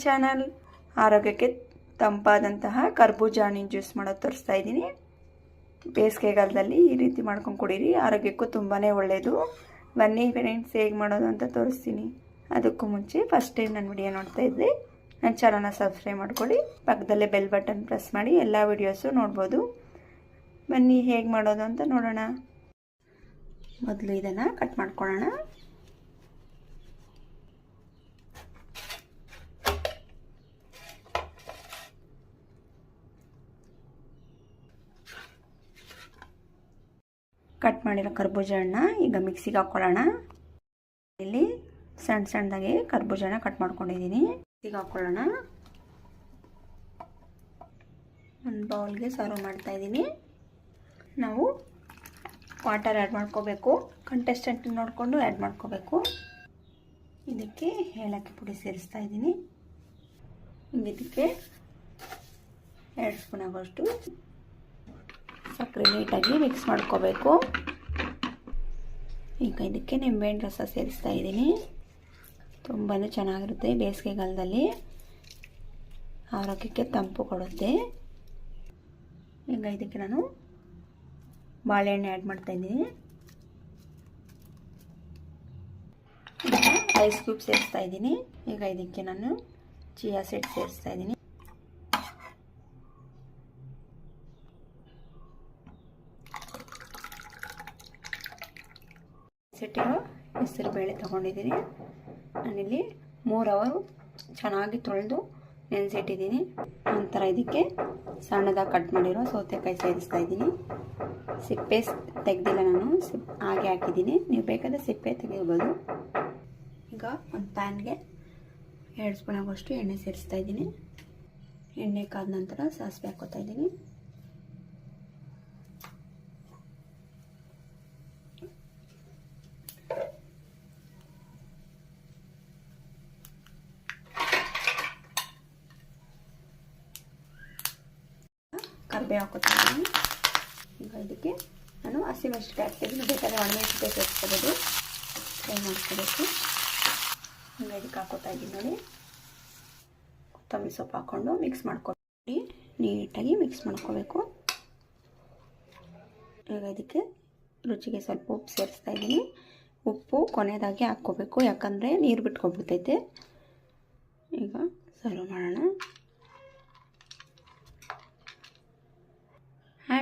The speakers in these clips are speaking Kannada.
ಚಾನಲ್ ಆರೋಗ್ಯಕ್ಕೆ ತಂಪಾದಂತಹ ಕರ್ಬೂಜ ಹಣ್ಣಿನ ಜ್ಯೂಸ್ ಮಾಡೋದು ತೋರಿಸ್ತಾ ಇದ್ದೀನಿ. ಬೇಸಿಗೆಗಾಲದಲ್ಲಿ ಈ ರೀತಿ ಮಾಡ್ಕೊಂಡು ಕುಡೀರಿ. ಆರೋಗ್ಯಕ್ಕೂ ತುಂಬಾ ಒಳ್ಳೆಯದು ಬನ್ನಿ ಫ್ರೆಂಡ್ಸ್ ಹೇಗೆ ಮಾಡೋದು ಅಂತ ತೋರಿಸ್ತೀನಿ. ಅದಕ್ಕೂ ಮುಂಚೆ ಫಸ್ಟ್ ಟೈಮ್ ನನ್ನ ವಿಡಿಯೋ ನೋಡ್ತಾ ಇದ್ದೆ. ನನ್ನ ಚಾನಲ್ನ ಸಬ್ಸ್ಕ್ರೈಬ್ ಮಾಡ್ಕೊಳ್ಳಿ. ಪಕ್ಕದಲ್ಲೇ ಬೆಲ್ ಬಟನ್ ಪ್ರೆಸ್ ಮಾಡಿ. ಎಲ್ಲ ವಿಡಿಯೋಸು ನೋಡ್ಬೋದು. ಬನ್ನಿ ಹೇಗೆ ಮಾಡೋದು ಅಂತ ನೋಡೋಣ. ಮೊದಲು ಇದನ್ನು ಕಟ್ ಮಾಡ್ಕೊಳ್ಳೋಣ. ಕಟ್ ಮಾಡಿರೋ ಕರ್ಬೂಜ ಹಣ್ಣ ಈಗ ಮಿಕ್ಸಿಗೆ ಹಾಕ್ಕೊಳ್ಳೋಣ. ಇಲ್ಲಿ ಸಣ್ಣ ಸಣ್ಣದಾಗಿ ಹಣ್ಣ ಕಟ್ ಮಾಡ್ಕೊಂಡಿದ್ದೀನಿ. ಮಿಕ್ಸಿಗೆ ಹಾಕ್ಕೊಳ್ಳೋಣ. ಒಂದು ಬೌಲ್ಗೆ ಸರ್ವ್ ಮಾಡ್ತಾ ಇದ್ದೀನಿ. ನಾವು ವಾಟರ್ ಆ್ಯಡ್ ಮಾಡ್ಕೋಬೇಕು. ಕಂಟೆಸ್ಟೆಂಟ್ ನೋಡಿಕೊಂಡು ಆ್ಯಡ್ ಮಾಡ್ಕೋಬೇಕು. ಇದಕ್ಕೆ ಏಲಕ್ಕಿ ಪುಡಿ ಸೇರಿಸ್ತಾ ಇದ್ದೀನಿ. ಇದಕ್ಕೆ ಎರಡು ಸ್ಪೂನ್ ಆಗೋಷ್ಟು ಸಕ್ಕರೆ ನೀಟಾಗಿ ಮಿಕ್ಸ್ ಮಾಡ್ಕೋಬೇಕು. ಈಗ ಇದಕ್ಕೆ ನಿಂಬೆಹಣ್ಣು ರಸ ಸೇರಿಸ್ತಾ ಇದ್ದೀನಿ. ತುಂಬಾ ಚೆನ್ನಾಗಿರುತ್ತೆ ಬೇಸಿಗೆಗಾಲದಲ್ಲಿ. ಆರೋಗ್ಯಕ್ಕೆ ತಂಪು ಕೊಡುತ್ತೆ. ಈಗ ಇದಕ್ಕೆ ನಾನು ಬಾಳೆಹಣ್ಣು ಆ್ಯಡ್ ಮಾಡ್ತಾ ಇದ್ದೀನಿ. ಐಸ್ ಕ್ಯೂಬ್ ಸೇರಿಸ್ತಾ ಇದ್ದೀನಿ. ಈಗ ಇದಕ್ಕೆ ನಾನು ಚಿಯಾ ಸೀಡ್ ಸೇರಿಸ್ತಾ ಇದ್ದೀನಿ. ಸಿಟ್ಟಿರೋ ಹೆಸರು ಬೇಳೆ ತೊಗೊಂಡಿದ್ದೀನಿ. ನಾನಿಲ್ಲಿ ಮೂರು ಅವರು ಚೆನ್ನಾಗಿ ತೊಳೆದು ನೆನೆಸಿಟ್ಟಿದ್ದೀನಿ. ನಂತರ ಇದಕ್ಕೆ ಸಣ್ಣದಾಗಿ ಕಟ್ ಮಾಡಿರೋ ಸೌತೆಕಾಯಿ ಸೇರಿಸ್ತಾ ಇದ್ದೀನಿ. ಸಿಪ್ಪೆ ತೆಗೆದಿಲ್ಲ ನಾನು, ಸಿಪ್ ಹಾಗೆ ಹಾಕಿದ್ದೀನಿ. ನೀವು ಬೇಕಾದರೆ ಸಿಪ್ಪೆ ತೆಗಿಬೋದು ಈಗ ಒಂದು ಪ್ಯಾನ್ಗೆ ಎರಡು ಸ್ಪೂನ್ ಆಗೋಷ್ಟು ಎಣ್ಣೆ ಸೇರಿಸ್ತಾ ಇದ್ದೀನಿ. ಎಣ್ಣೆ ಕಾದ ನಂತರ ಸಾಸಿವೆ ಹಾಕೋತಾ ಇದ್ದೀನಿ. ಕರಿಬೇವು ಹಾಕೋತೀನಿ ಈಗ ಇದಕ್ಕೆ ನಾನು ಹಸಿಮೆಣಸಿನ್ಕಾಯಿ ಹಾಕ್ತಿದ್ದೀನಿ ಬೇಕಾದ್ರೆ ಒಣಮೆಣಸಿನ್ಕಾಯಿ ಸೇರಿಸ್ಕೋಬೋದು. ಫ್ರೈ ಮಾಡ್ಕೋಬೇಕು. ಈಗ ಇದಕ್ಕೆ ಹಾಕೋತಾ ಇದ್ದೀನಿ ನೋಡಿ. ಕೊತ್ತಂಬರಿ ಸೊಪ್ಪು ಹಾಕ್ಕೊಂಡು ಮಿಕ್ಸ್ ಮಾಡ್ಕೊಂಡು ನೀಟಾಗಿ ಮಿಕ್ಸ್ ಮಾಡ್ಕೋಬೇಕು. ಈಗ ಇದಕ್ಕೆ ರುಚಿಗೆ ಸ್ವಲ್ಪ ಉಪ್ಪು ಸೇರಿಸ್ತಾ ಇದ್ದೀನಿ. ಉಪ್ಪು ಕೊನೆಯದಾಗಿ ಹಾಕ್ಕೋಬೇಕು. ಯಾಕಂದರೆ ನೀರು ಬಿಟ್ಕೊಬಿಡ್ತೈತೆ. ಈಗ ಸರ್ವ್ ಮಾಡೋಣ.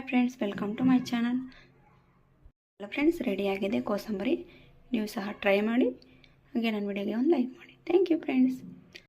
Hi friends welcome to my channel ಎಲ್ಲ ಫ್ರೆಂಡ್ಸ್ ರೆಡಿಯಾಗಿದೆ ಕೋಸಂಬರಿ. ನೀವು ಸಹ ಟ್ರೈ ಮಾಡಿ. ಹಾಗೆ ನನ್ನ ವಿಡಿಯೋಗೆ ಒಂದು ಲೈಕ್ ಮಾಡಿ. Thank you friends